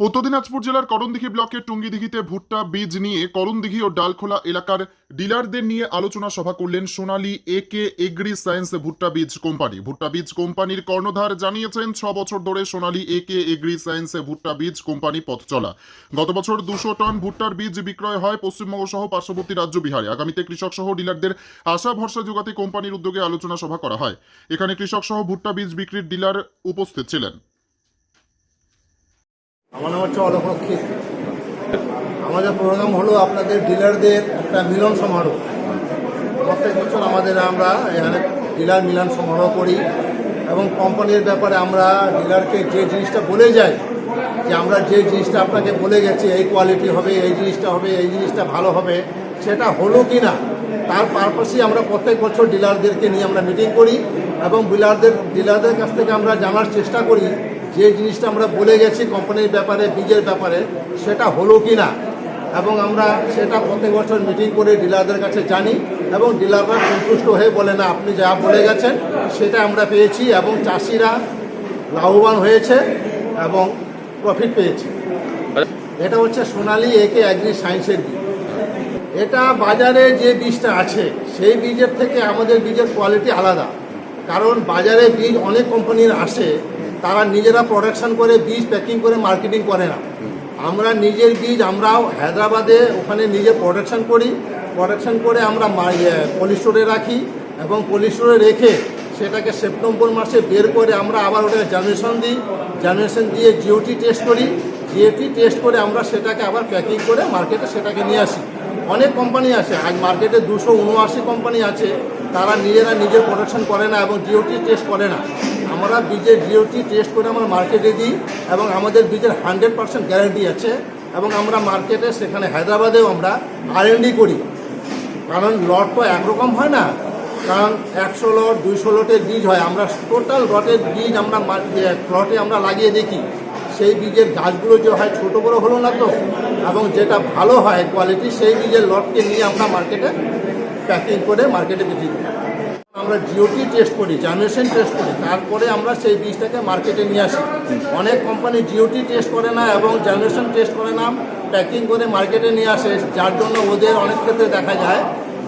উত্তর দিনাজপুর জেলার করণদিঘি ব্লকের টুঙ্গিদিঘিতে ভুট্টা, বীজ নিয়ে করণদিঘি ও ডালখোলা এলাকার ডিলারদের নিয়ে আলোচনা সভা করলেন সোনালী এ কে এগ্রি সায়েন্স ভুট্টা বীজ কোম্পানি। ভুট্টা বীজ কোম্পানির কর্ণধার জানিয়েছেন, ছ বছর ধরে সোনালী এ কে এগ্রি সায়েন্স ভুট্টা বীজ কোম্পানি পথ চলা। গত বছর দুশো টন ভুট্টার বীজ বিক্রয় হয় পশ্চিমবঙ্গ সহ পার্শ্ববর্তী রাজ্য বিহারে। আগামীতে কৃষক সহ ডিলারদের আশা ভরসা যোগাতে কোম্পানির উদ্যোগে আলোচনা সভা করা হয়। এখানে কৃষক সহ ভুট্টা বীজ বিক্রির ডিলার উপস্থিত ছিলেন। আমার নাম হচ্ছে অলোক রক্ষিত আমাদের প্রোগ্রাম হলো আপনাদের ডিলারদের একটা মিলন সমারোহ। প্রত্যেক বছর আমাদের আমরা এখানে ডিলার মিলন সমারোহ করি এবং কোম্পানির ব্যাপারে আমরা ডিলারকে যে জিনিসটা বলে যাই, যে আমরা যে জিনিসটা আপনাকে বলে গেছি, এই কোয়ালিটি হবে, এই জিনিসটা হবে, এই জিনিসটা ভালো হবে, সেটা হলো কি না, তার পারপাসেই আমরা প্রত্যেক বছর ডিলারদেরকে নিয়ে আমরা মিটিং করি এবং ডিলারদের ডিলারদের কাছ থেকে আমরা জানার চেষ্টা করি যে জিনিসটা আমরা বলে গেছি কোম্পানির ব্যাপারে বীজের ব্যাপারে, সেটা হলো কি না এবং আমরা সেটা প্রত্যেক বছর মিটিং করে ডিলারদের কাছে জানি এবং ডিলাররা সন্তুষ্ট হয়ে বলে, না, আপনি যা বলে গেছেন, সেটা আমরা পেয়েছি এবং চাষিরা লাভবান হয়েছে এবং প্রফিট পেয়েছে। এটা হচ্ছে সোনালি একে অ্যাগ্রি সায়েন্সের বীজ। এটা বাজারে যে বীজটা আছে, সেই বীজের থেকে আমাদের বীজের কোয়ালিটি আলাদা। কারণ বাজারে বীজ অনেক কোম্পানির আসে তারা নিজেরা প্রোডাকশন করে বীজ প্যাকিং করে মার্কেটিং করে না। আমরা নিজের বীজ, আমরাও হায়দ্রাবাদে ওখানে নিজে প্রোডাকশন করি। প্রোডাকশন করে আমরা কোল্ড স্টোরে রাখি এবং কোল্ড স্টোরে রেখে সেটাকে সেপ্টেম্বর মাসে বের করে আমরা আবার ওটাকে জার্মিনেশন দিই। জার্মিনেশন দিয়ে জিওটি টেস্ট করি। জিওটি টেস্ট করে আমরা সেটাকে আবার প্যাকিং করে মার্কেটে সেটাকে নিয়ে আসি। অনেক কোম্পানি আছে, আজ মার্কেটে দুশো উনআশি কোম্পানি আছে। তারা নিজেরা নিজের প্রোডাকশন করে না এবং জিওটি টেস্ট করে না। আমরা বীজের ডিওটি টেস্ট করে আমরা মার্কেটে দিই এবং আমাদের বীজের হান্ড্রেড পার্সেন্ট গ্যারান্টি আছে এবং আমরা মার্কেটে সেখানে হায়দ্রাবাদেও আমরা আর করি। কারণ লট তো একরকম হয় না। কারণ একশো লট দুইশো লটের বীজ হয়। আমরা টোটাল লটের বীজ আমরা প্লটে আমরা লাগিয়ে দেখি। সেই বীজের গাছগুলো যে হয় ছোটো বড়ো হলো না তো। এবং যেটা ভালো হয় কোয়ালিটি সেই বীজের লটকে নিয়ে আমরা মার্কেটে প্যাকিং করে মার্কেটে বিক্রি করি। আমরা জিওটি টেস্ট করি জার্মিনেশন টেস্ট করি, তারপরে আমরা সেই বীজটাকে মার্কেটে নিয়ে আসি। অনেক কোম্পানি জিওটি টেস্ট করে না এবং জার্মিনেশন টেস্ট করে না প্যাকিং করে মার্কেটে নিয়ে আসে, যার জন্য ওদের অনেক ক্ষেত্রে দেখা যায়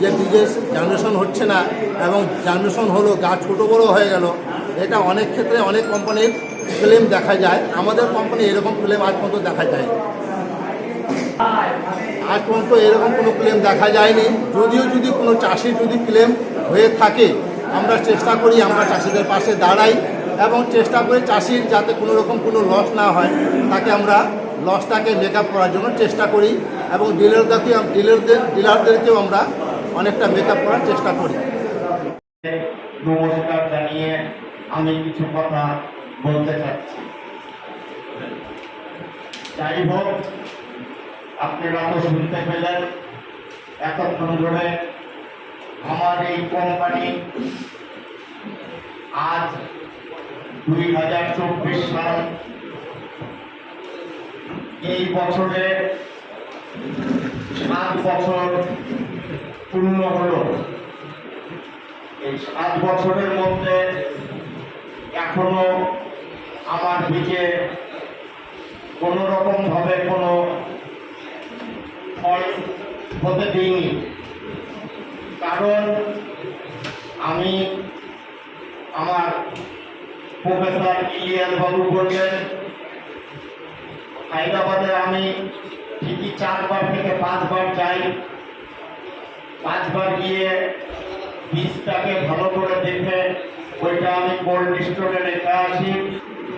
যে বীজের জার্মিনেশন হচ্ছে না এবং জার্মিনেশন হলো গাছ ছোটো বড়ো হয়ে গেল। এটা অনেক ক্ষেত্রে অনেক কোম্পানির ক্লেম দেখা যায়। আমাদের কোম্পানি এরকম ক্লেম আজ পর্যন্ত দেখা যায় আজ পর্যন্ত এরকম কোনো ক্লেম দেখা যায়নি। যদিও যদি কোনো চাষির যদি ক্লেম হয়ে থাকে, আমরা চেষ্টা করি আমরা চাষিদের পাশে দাঁড়াই এবং চেষ্টা করি চাষির যাতে কোনো রকম কোনো লস না হয়, তাকে আমরা লসটাকে মেক করার জন্য চেষ্টা করি এবং ডিলারদেরকে ডিলারদের ডিলারদেরকেও আমরা অনেকটা মেক আপ করার চেষ্টা করি। নমস্কার জানিয়ে আমি কিছু কথা বলতে চাচ্ছি। যাই হোক, আপনারা তো শুনতে পেলেন, এতক্ষণ ধরে আমার এই কোম্পানি আজ দুই হাজার চব্বিশ সাল এই বছরে সাত বছর পূর্ণ হলো। এই সাত বছরের মধ্যে এখনও আমার দিকে কোনো রকম ভাবে কোনো ফল হতে দিইনি। কারণ আমি আমার প্রফেসর ইলিয়াস বাবু বললেন, হায়দ্রাবাদে আমি ঠিকই চারবার থেকে পাঁচবার যাই। পাঁচবার গিয়ে বীজটাকে ভালো করে দেখে ওইটা আমি কোল্ড স্টোরে রেখে আসি,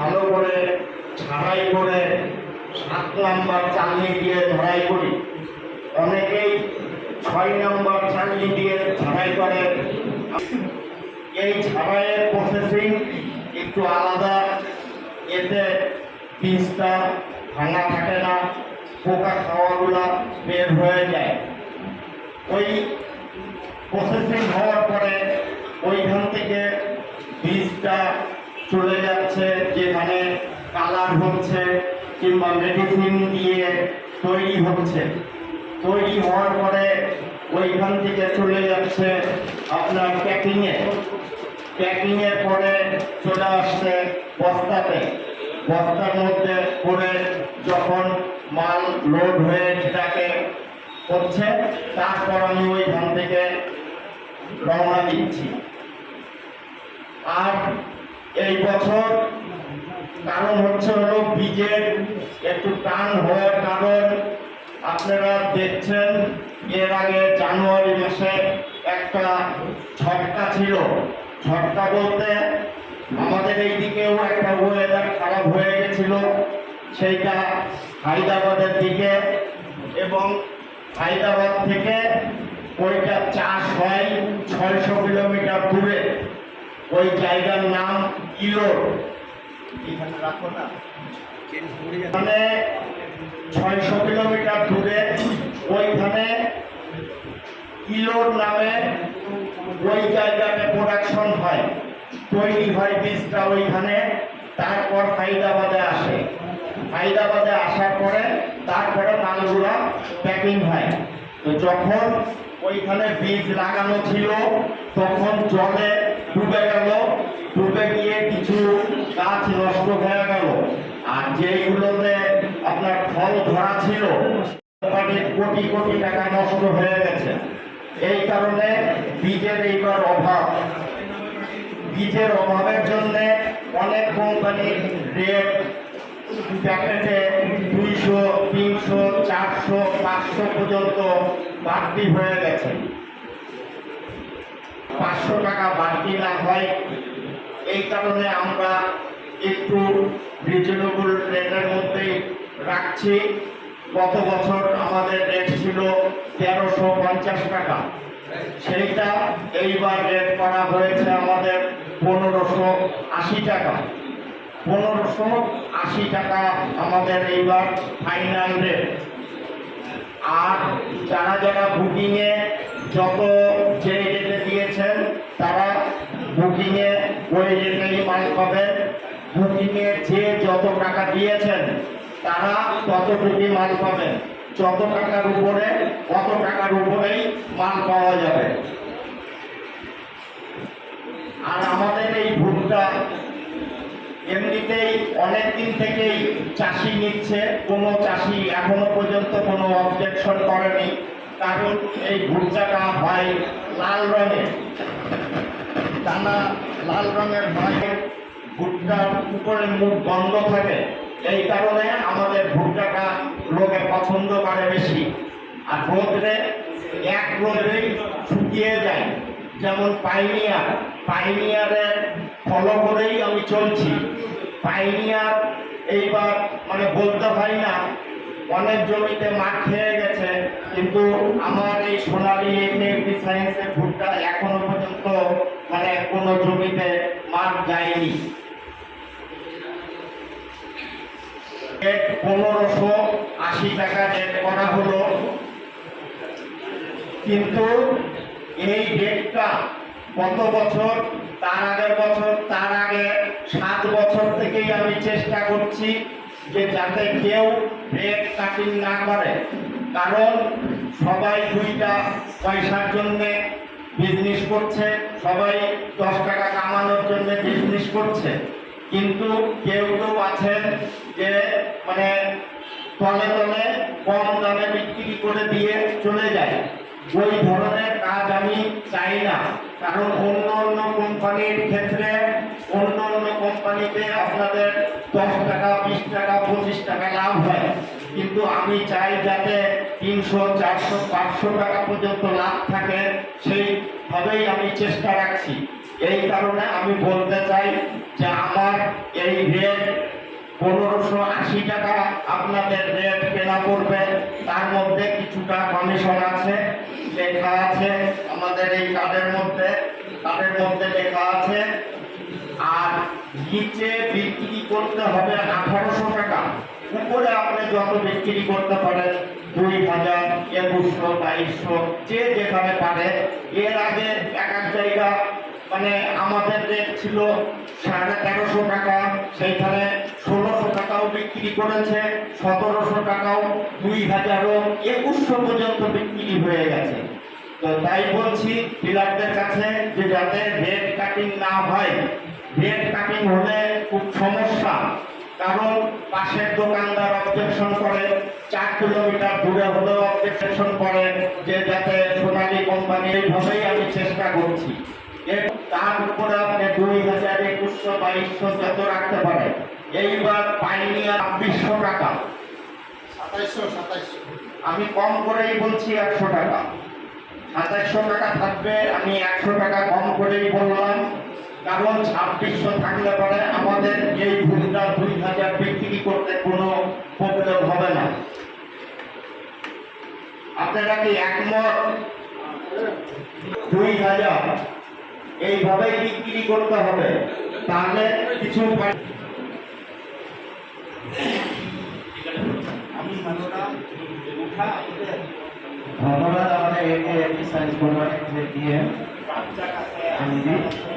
ভালো করে ছাড়াই করে সাত নাম্বার চালনি দিয়ে ঝাড়াই করি। অনেকেই ছয় নাম্বার চালনি দিয়ে ঝাড়াই করে। এই ঝাড়াইয়ের প্রসেসিং একটু আলাদা। এতে বীজটা ভাঙা থাকে না, পোকা খাওয়াগুলা বের হয়ে যায়। ওই প্রসেসিং হওয়ার পরে ওইখান থেকে বীজটা চলে যাচ্ছে, যেখানে কালার হচ্ছে কিংবা মেডিসিন দিয়ে তৈরি হচ্ছে। তৈরি হওয়ার পরে ওইখান থেকে চলে যাচ্ছে আপনার প্যাকিংয়ে প্যাকিংয়ের পরে চলে আসছে বস্তাতে। বস্তার মধ্যে করে যখন মাল লোড হয়ে সেটাকে করছে তারপর আমি ওইখান থেকে রওনা দিচ্ছি। আর এই বছর কারণ হচ্ছে হলো, বীজের একটু টান হওয়ার কারণ আপনারা দেখছেন এর আগে জানুয়ারি মাসে একটা ঝটকা ছিল। ঝটকা বলতে আমাদের এই দিকেও একটা ওয়েদার খারাপ হয়ে গেছিল। সেইটা হায়দ্রাবাদের দিকে এবং হায়দ্রাবাদ থেকে ওইটা চাষ হয় ছয়শো কিলোমিটার দূরে। ওই জায়গার নাম ইলোর এখানে রাখো না। মানে ছয়শো কিলোমিটার দূরে ওইখানে ইলোর নামে ওই জায়গাতে প্রোডাকশন হয়। তৈরি হয় বীজটা ওইখানে, তারপর হায়দ্রাবাদে আসে। হায়দ্রাবাদে আসার পরে তারপরে মালগুলা প্যাকিং হয়। তো যখন ওইখানে বীজ লাগানো ছিল, তখন জলে ডুবে গেল। ডুবে গিয়ে কিছু গাছ নষ্ট হয়ে গেল। আর যেইগুলোতে আপনার ফল ধরা ছিল কোম্পানির কোটি কোটি টাকা নষ্ট হয়ে গেছে। এই কারণে বীজের এইবার অভাব। বীজের অভাবের জন্য অনেক কোম্পানির রেট প্যাকেটে দুইশো, তিনশো, চারশো, পাঁচশো পর্যন্ত বাড়তি হয়ে গেছে। পাঁচশো টাকা বাড়তি না হয়, এই কারণে আমরা একটু রিজনেবল রেটের মধ্যেই রাখছি। গত বছর আমাদের রেট ছিল তেরোশো পঞ্চাশ টাকা। সেইটা এইবার রেট করা হয়েছে আমাদের পনেরোশো আশি টাকা। পনেরোশো আশি টাকা আমাদের এইবার ফাইনাল রেট আর যারা যারা বুকিংয়ে যত যে রেটে দিয়েছেন, তারা বুকিংয়ে ওই রেটেই মাল পাবেন। বুকিংয়ে যে যত টাকা দিয়েছেন তারা ততটুকুই মাল পাবেন যত টাকার উপরে কত টাকার উপরেই মাল পাওয়া যাবে। আর আমাদের এই ভুট্টা এমনিতেই অনেক দিন থেকেই চাষি নিচ্ছে। কোনো চাষি এখনও পর্যন্ত কোনো অবজেকশন করেনি। কারণ এই ভুট্টাটা হয় লাল রঙের। দানা লাল রঙের হয় ভুট্টার উপরে মুখ বন্ধ থাকে। এই কারণে আমাদের ভুট্টাটা লোকে পছন্দ করে বেশি। আর রোদ্রে এক রোদ্রেই শুকিয়ে যায়। যেমন পাইনিয়ার পাইনিয়ারের ফলো করেই আমি চলছি। পাইনিয়ার এইবার মানে বলতে হয় না, অনেক জমিতে মাঠ খেয়ে গেছে, কিন্তু আমার এই সোনালী এগ্রি সায়েন্সের ভুট্টা এখনও পর্যন্ত মানে কোনো জমিতে মাঠ যায়নি। রেট পনেরোশো আশি টাকা রেট করা হলো। কিন্তু এই ডেটটা কত বছর, তার আগের বছর, তার আগে সাত বছর থেকেই আমি চেষ্টা করছি যে যাতে কেউ রেট কাটিং না করে। কারণ সবাই দুইটা পয়সার জন্যে বিজনেস করছে, সবাই দশ টাকা কামানোর জন্য বিজনেস করছে। কিন্তু কেউ কেউ আছেন যে মানে তলে তলে কম দামে বিক্রি করে দিয়ে চলে যায়। ওই ধরনের কাজ আমি চাই না। কারণ অন্য অন্য কোম্পানির ক্ষেত্রে, অন্য অন্য কোম্পানিতে আপনাদের দশ টাকা, বিশ টাকা, পঁচিশ টাকা লাভ হয়। কিন্তু আমি চাই যাতে তিনশো, চারশো, পাঁচশো টাকা পর্যন্ত লাভ থাকে, সেইভাবেই আমি চেষ্টা রাখছি। এই কারণে আমি বলতে চাই যে, আমার এই রেট পনেরোশো আশি টাকা আপনাদের রেট কেনা পড়বে। তার মধ্যে কিছুটা কমিশন আছে, লেখা আছে আমাদের এই কার্ডের মধ্যে। কার্ডের মধ্যে লেখা আছে, আর নিচে বিক্রি করতে হবে আঠারোশো টাকা। উপরে আপনি যত বিক্রি করতে পারেন, দুই হাজার, একুশশো, বাইশশো, যে যেখানে পারে। এর আগে এক এক জায়গা মানে আমাদের রেট ছিল সাড়ে তেরোশো টাকা, সেইখানে বিক্রি করেছে সতেরোশো টাকাও, দুই হাজারও একুশশো পর্যন্ত বিক্রি হয়ে গেছে। তো তাই বলছি, ডিলারদের কাছে যে যাতে রেট কাটিং না হয়, রেট কাটিং হলে খুব সমস্যা। কারণ পাশের দোকানদার অবজেকশন করে, চার কিলোমিটার দূরে হলেও অবজেকশন করে যে যাতে সোনালি কোম্পানি এইভাবেই আমি চেষ্টা করছি। তার উপরে আপনি দুই হাজার একুশশো বাইশশো যত রাখতে পারেন এইবার পাইনি আর ছাব্বিশশো টাকা। সাতাইশশো সাতাইশশো। আমি কম করেই বলছি একশো টাকা। সাতাইশশো টাকা থাকবে আমি একশো টাকা কম করেই বললাম। কারণ ছাব্বিশশো থাকলে পরে আমাদের এই ভুলটা দুই হাজার বিক্রি করতে কোনো প্রবলেম হবে না। আপনারা কি একমত? দুই হাজার। এইভাবেই বিক্রি করতে হবে। তাহলে কিছু ধন্যবাদ আমাদের একে সাইজ কোম্পানি দিয়ে আমি দিই